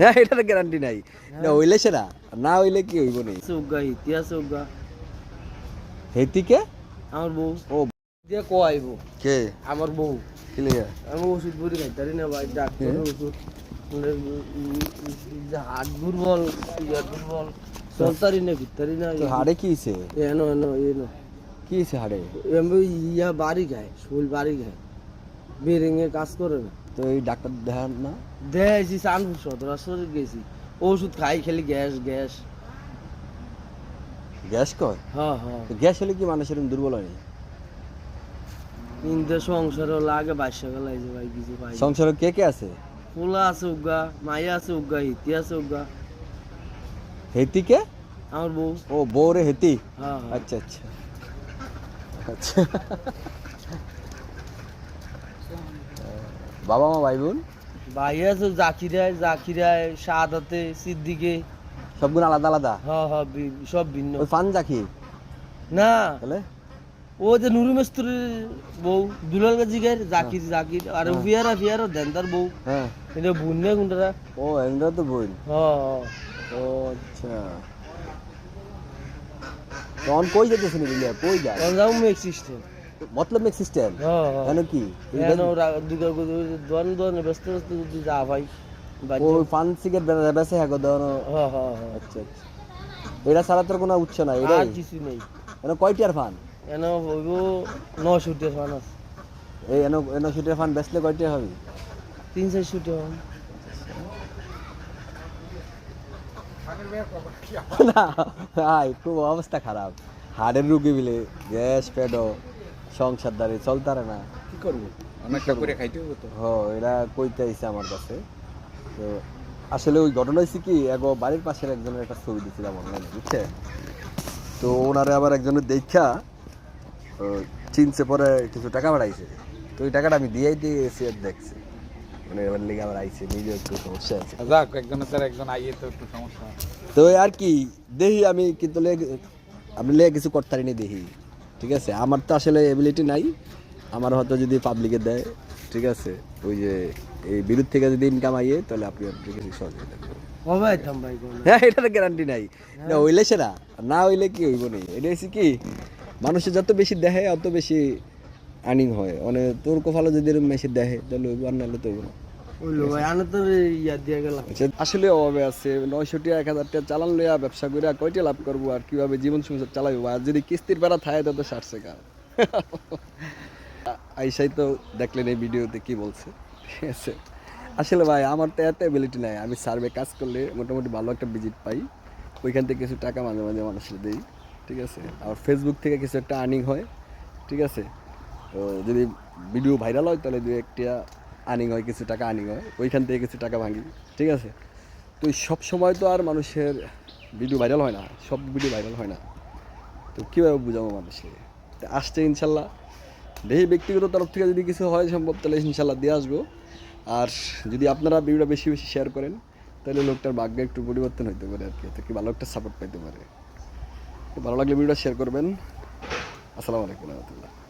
হ্যাঁ এটার গ্যারান্টি নাই। না হইলে সেরা না হইলে কি হইব নি? সুগা ইতিহাস সুগা হেতিকে আমার বউ। ও। দিয়ে কো আইব কে? আমার বউ। ক্লিয়ার আমি ওষুধ বড়ি খাইতারি না ভাই ডাক্তারের ওষুধ। হাত দুর্বল সুগার দুর্বল চলতারি না ভিতারি না হাড়ে কি হইছে? এনো এনো এনো কি হইছে হাড়ে? এমনি ইয়া বাড়ি খায় শরীর বাড়ি খায় বেরিংয়ে কাজ করে না। তো এই ডাক্তার দেখান না। দেখাইছি চানপুর সদর হাসপাতালে গেছি। ওষুধ খাই খেলি গ্যাস গ্যাস। গ্যাস কয়? হ্যাঁ হ্যাঁ। গ্যাস হলে কি মানুষের দুর্বল হয় কিন্তু সংসারও লাগে বাইশা গেলাইছে ভাই কিছু সংসারে কে কে আছে? পোলা আছে উগা। মাইয়া আছে উগা। হিতি আছে উগা। হেতিকে আমার বউ। ও বউরে হেতি? হ্যাঁ হ্যাঁ। আচ্ছা আচ্ছা। আচ্ছা। বাবা মা ভাই বোন? ভাই আছে জাকিরায় জাকিরায় সাদাতে সিদ্দিকে। সবগুলো আলাদা আলাদা? হ্যাঁ হ্যাঁ সব ভিন্ন। ওই ফান জাকি না। তাহলে? ও যে নুরু মিস্ত্রির বউ দুলাল গাজিকের জাকির জাকির। আর ফিয়ারা ফিয়ারা দেন তার বউ। হ্যাঁ। এটা বুন না কোনটা ও এমরা তো বোন? হ্যাঁ হ্যাঁ। ও আচ্ছা। তখন কই যেতেছেন কই যায়? তখন যাব মেক সিস্টেম মতলব মেক সিস্টেম কেন কি কেন দুর্গা দোয়ান দোয়ানে ব্যস্ত ব্যস্ত যদি যা ভাই ও ফান সিগারেট বেসে হ্যাঁ আচ্ছা আচ্ছা এটা ছাড়া তোর কোনো উৎস নাই এটাই কিছু নেই এনে কয়টিয়ার ফান এন হইব নশো মানুষ এই এনে এনে শুটের ফান বেচলে কয়টিয়ার হবে তিন চারশো টাকা না ভাই খুব অবস্থা খারাপ হাড়ের রুগী বিলে গ্যাস পেডো সংসার দাঁড়িয়ে চলতারে না। কি করব? অনেকটা করে খাইতে হবে তো। হ এরা কইতে আইছে আমার কাছে। তো আসলে ওই ঘটনা হয়েছে কি এগো বাড়ির পাশের একজনের একটা ছবি দিয়েছিলাম অনলাইনে বুঝছে? তো ওনারে আবার একজনের দেখা চিনছে পরে কিছু টাকা বাড়াইছে। তো ওই টাকাটা আমি দিয়েই দিয়ে এসে আর দেখছি। মানে এবার লিগে আবার আইছে নিজে একটু সমস্যা আছে। যাক একজনের তার একজন আইয়ে তো একটু সমস্যা। তো আর কি দেখি আমি কিন্তু লে- আমি লে কিছু করতে পারিনি দেখি ঠিক আছে? আমার তো আসলে এবিলিটি নাই। আমার হয়তো যদি পাবলিকে দেয় ঠিক আছে? ওই যে এই বিদ্যুৎ থেকে যদি ইনকাম আইয়ে তাহলে আপনি আপনি কিছু সহযোগিতা করবেন। হ্যাঁ এটার গ্যারান্টি নাই। না হইলে সেরা। না হইলে কি হইব নি? এটা হচ্ছে কি মানুষের যত বেশি দেখে অত বেশি আর্নিং হয়। মানে তোর কোফালো যদি এরকম বেশি দেখে তাহলে হইব আর নাহলে তো হইব না। আচ্ছা, আসলে অভাবে আছে নয়শো টাকা এক হাজার টাকা চালান লইয়া ব্যবসা করে কয়টা লাভ করব আর কীভাবে জীবন সংসার চালাইবো? আর যদি কিস্তির বেড়া থাকে তো সারছে কার আইসাই তো দেখলেন এই ভিডিওতে কি বলছে। ঠিক আছে। আসলে ভাই আমার তো এত অ্যাবিলিটি নাই। আমি সার্ভে কাজ করলে মোটামুটি ভালো একটা ভিজিট পাই। ওইখান থেকে কিছু টাকা মাঝে মাঝে মানুষের দিই। ঠিক আছে? আর ফেসবুক থেকে কিছু একটা আর্নিং হয়। ঠিক আছে? তো যদি ভিডিও ভাইরাল হয় তাহলে দু একটা আর্নিং হয়, কিছু টাকা আর্নিং হয়, ওইখান থেকে কিছু টাকা ভাঙি, ঠিক আছে? তো সব সময় তো আর মানুষের ভিডিও ভাইরাল হয় না, সব ভিডিও ভাইরাল হয় না। তো কীভাবে বুঝাবো মানুষকে? তো আসছে ইনশাল্লাহ। দেখি ব্যক্তিগত তরফ থেকে যদি কিছু হয় সম্ভব, তাহলে ইনশাল্লাহ দিয়ে আসব। আর যদি আপনারা ভিডিওটা বেশি বেশি শেয়ার করেন, তাহলে লোকটার ভাগ্যে একটু পরিবর্তন হইতে পারে আর কি। তো কি ভালো একটা সাপোর্ট পাইতে পারে। তো ভালো লাগলে ভিডিওটা শেয়ার করবেন। আসসালামু আলাইকুম রহমতুল্লাহ।